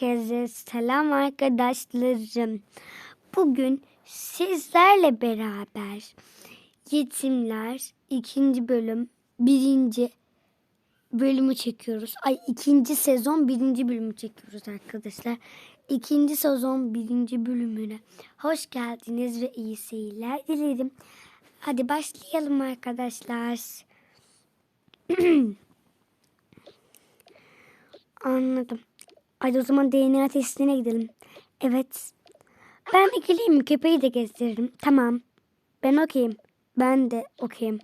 Herkese selam arkadaşlarım. Bugün sizlerle beraber Yetimler ikinci bölüm birinci bölümü çekiyoruz. Ay ikinci sezon birinci bölümü çekiyoruz arkadaşlar. İkinci sezon birinci bölümüne hoş geldiniz ve iyi seyirler dilerim. Hadi başlayalım arkadaşlar. Anladım. Hadi o zaman DNA testine gidelim. Evet. Ben mi? Köpeği de gezdiririm. Tamam. Ben okeyim. Ben de okeyim.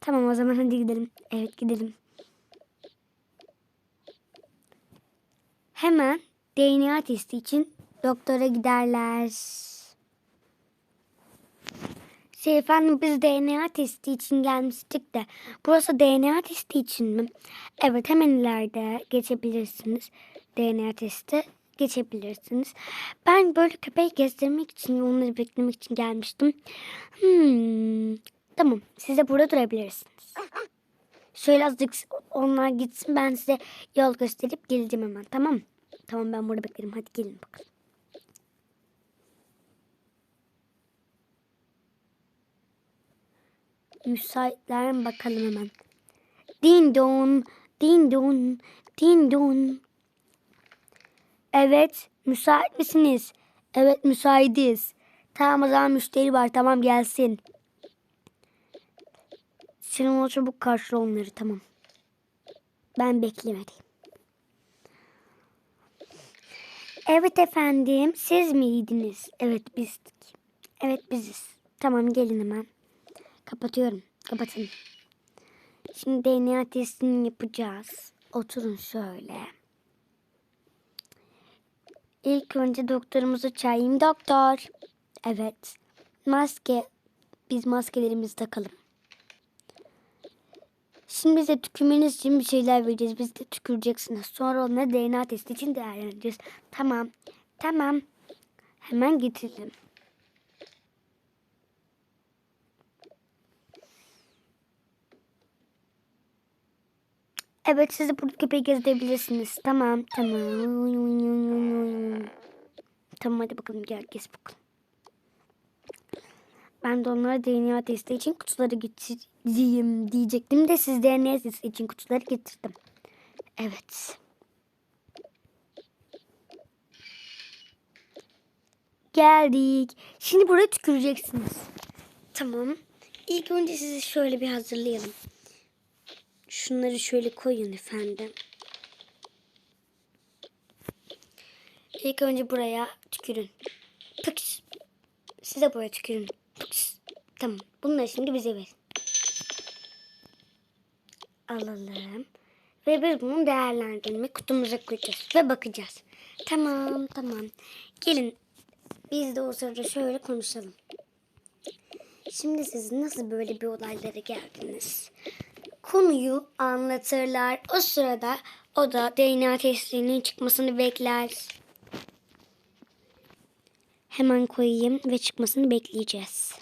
Tamam o zaman hadi gidelim. Evet gidelim. Hemen DNA testi için doktora giderler. Şey efendim biz DNA testi için gelmiştik de. Burası DNA testi için mi? Evet hemen ileride geçebilirsiniz. DNA testi geçebilirsiniz. Ben böyle köpeği gezdirmek için, onları beklemek için gelmiştim. Hmm, tamam siz de burada durabilirsiniz. Şöyle azıcık onlar gitsin ben size yol gösterip geleceğim hemen tamam mı? Tamam ben burada beklerim hadi gelin bakalım. Müsaitler bakalım hemen. Din don, din don, din don. Evet, müsait misiniz? Evet, müsaitiz. Tamam o zaman müşteri var, tamam gelsin. Sen o çabuk karşıla onları, tamam. Ben beklemedim. Evet efendim, siz miydiniz? Evet bizdik. Evet biziz. Tamam gelin hemen. Kapatıyorum. Kapatın. Şimdi DNA testini yapacağız. Oturun şöyle. İlk önce doktorumuzu çağırayım. Doktor. Evet. Maske. Biz maskelerimizi takalım. Şimdi bize tükürmeniz için bir şeyler vereceğiz. Biz de tüküreceksiniz. Sonra onları DNA testi için değerlendireceğiz. Tamam. Tamam. Hemen getirelim. Evet siz de burada köpeği gezdirebilirsiniz. Tamam tamam. Tamam hadi bakalım gel gez bakalım. Ben de onlara DNA testi için kutuları getireyim diyecektim de siz DNA testi için kutuları getirdim. Evet. Geldik. Şimdi buraya tüküreceksiniz. Tamam. İlk önce sizi şöyle bir hazırlayalım. Şunları şöyle koyun efendim. İlk önce buraya tükürün. Tıks. Size buraya tükürün. Tıks. Tamam. Bunları şimdi bize verin. Alalım. Ve biz bunu değerlendirme kutumuza koyacağız. Ve bakacağız. Tamam tamam. Gelin. Biz de o sırada şöyle konuşalım. Şimdi siz nasıl böyle bir olaylara geldiniz? Konuyu anlatırlar. O sırada o da DNA testlerinin çıkmasını bekler. Hemen koyayım ve çıkmasını bekleyeceğiz.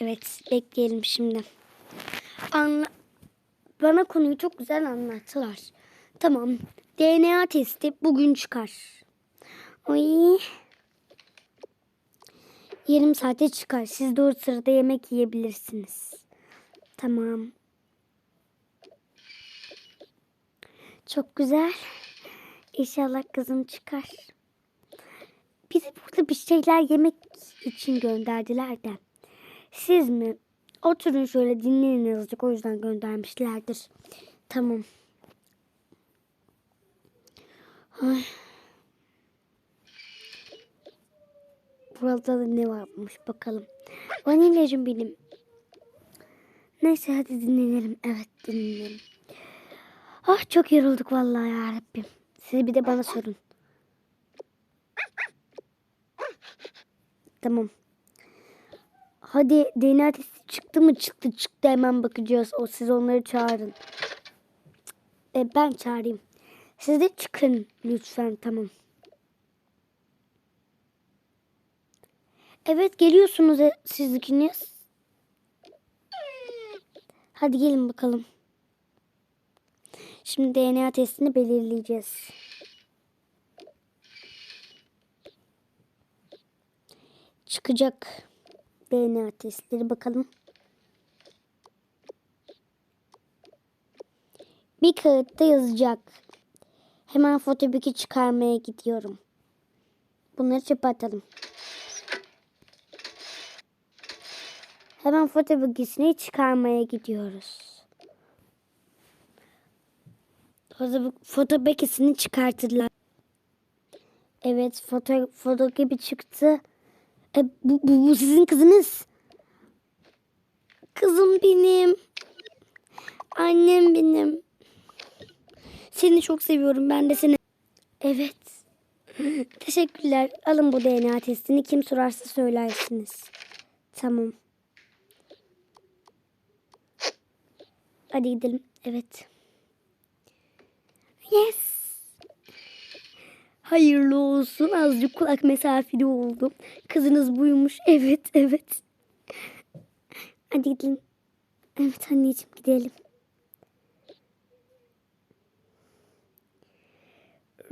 Evet, bekleyelim şimdi. Anla Bana konuyu çok güzel anlattılar. Tamam, DNA testi bugün çıkar. Oy. Yarım saate çıkar. Siz de o sırada yemek yiyebilirsiniz. Tamam. Çok güzel. İnşallah kızım çıkar. Bizi burada bir şeyler yemek için gönderdiler de. Siz mi? Oturun şöyle dinleyin azıcık o yüzden göndermişlerdir. Tamam. Ay. Burada da ne varmış bakalım. Vanilyacım benim. Neyse hadi dinlenelim. Evet dinlenelim. Ah çok yorulduk vallahi ya Rabbim. Siz bir de bana sorun. Tamam. Hadi DNA testi çıktı mı çıktı çıktı hemen bakacağız. O siz onları çağırın. E, ben çağırayım. Siz de çıkın lütfen tamam. Evet geliyorsunuz e, siz ikiniz. Hadi gelin bakalım. Şimdi DNA testini belirleyeceğiz. Çıkacak DNA testleri bakalım. Bir kağıtta yazacak. Hemen fotoğrafı çıkarmaya gidiyorum. Bunları çöpe atalım. Hemen foto bilgisini çıkarmaya gidiyoruz. Foto, foto bilgisini çıkartırlar. Evet foto, foto gibi çıktı. E, bu, bu, bu sizin kızınız. Kızım benim. Annem benim. Seni çok seviyorum. Ben de seni. Evet. Teşekkürler. Alın bu DNA testini. Kim sorarsa söylersiniz. Tamam. Hadi gidelim. Evet. Yes. Hayırlı olsun. Azıcık kulak mesafeli oldum. Kızınız buymuş. Evet, evet. Hadi gidelim. Evet anneciğim gidelim.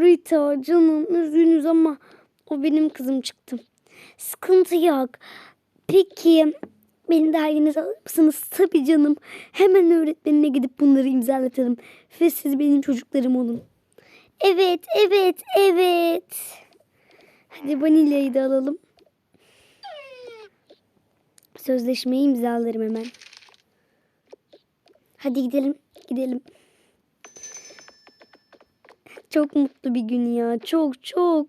Rita canım üzgünüz ama o benim kızım çıktı. Sıkıntı yok. Peki beni de ailenize alır mısınız? Tabii canım. Hemen öğretmenine gidip bunları imzalatalım. Ve siz benim çocuklarım olun. Evet, evet, evet. Hadi vanilyayı da alalım. Sözleşmeyi imzalarım hemen. Hadi gidelim, gidelim. Çok mutlu bir gün ya. Çok çok.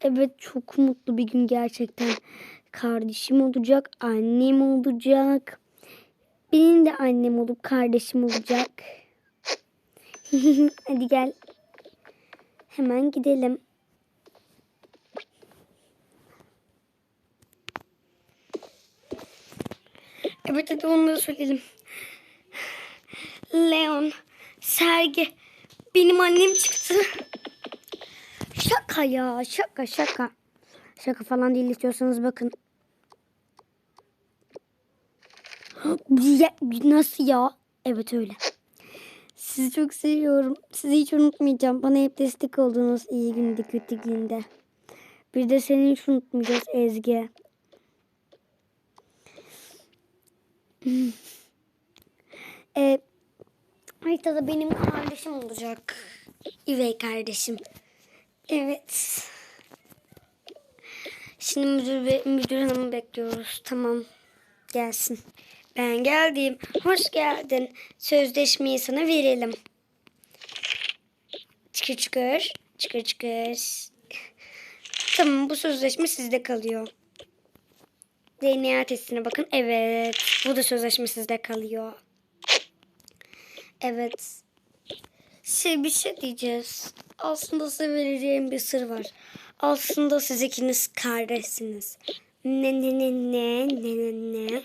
Evet çok mutlu bir gün gerçekten. Kardeşim olacak, annem olacak. Benim de annem olup kardeşim olacak. Hadi gel. Hemen gidelim. Evet hadi onları söyleyelim. Leon, Sergi, benim annem çıktı. Şaka ya şaka şaka. Şaka falan değil istiyorsanız bakın. Ya, nasıl ya? Evet öyle. Sizi çok seviyorum. Sizi hiç unutmayacağım. Bana hep destek oldunuz iyi günde kötü günde. Bir de seni hiç unutmayacağız Ezgi. e, haritada benim kardeşim olacak. Üvey kardeşim. Evet. Şimdi müdür, müdür hanımı bekliyoruz. Tamam. Gelsin. Ben geldim. Hoş geldin. Sözleşmeyi sana verelim. Çıkır çıkır. Çıkır çıkır. Tamam bu sözleşme sizde kalıyor. DNA testine bakın. Evet. Bu da sözleşme sizde kalıyor. Evet. Şey bir şey diyeceğiz. Aslında size vereceğim bir sır var. Aslında siz ikiniz kardeşsiniz. Ne ne ne ne ne ne ne.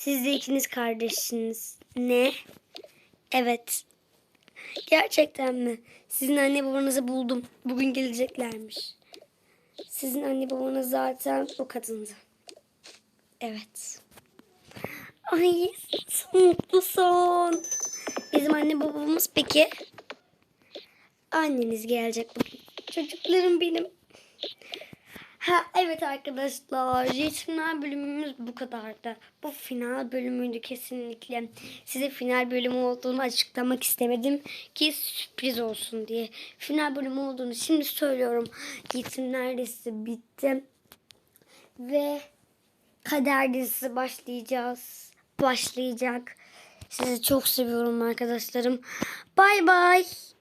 Siz de ikiniz kardeşsiniz. Ne? Evet. Gerçekten mi? Sizin anne babanızı buldum. Bugün geleceklermiş. Sizin anne babanız zaten o kadındı. Evet. Ay sen mutlusun. Bizim anne babamız peki? Anneniz gelecek bugün. Çocuklarım benim. Ha evet arkadaşlar. Yetimler bölümümüz bu kadardı. Bu final bölümüydü kesinlikle. Size final bölümü olduğunu açıklamak istemedim ki sürpriz olsun diye. Final bölümü olduğunu şimdi söylüyorum. Yetimler dizisi bitti. Ve kader dizisi başlayacağız. Başlayacak. Sizi çok seviyorum arkadaşlarım. Bay bay.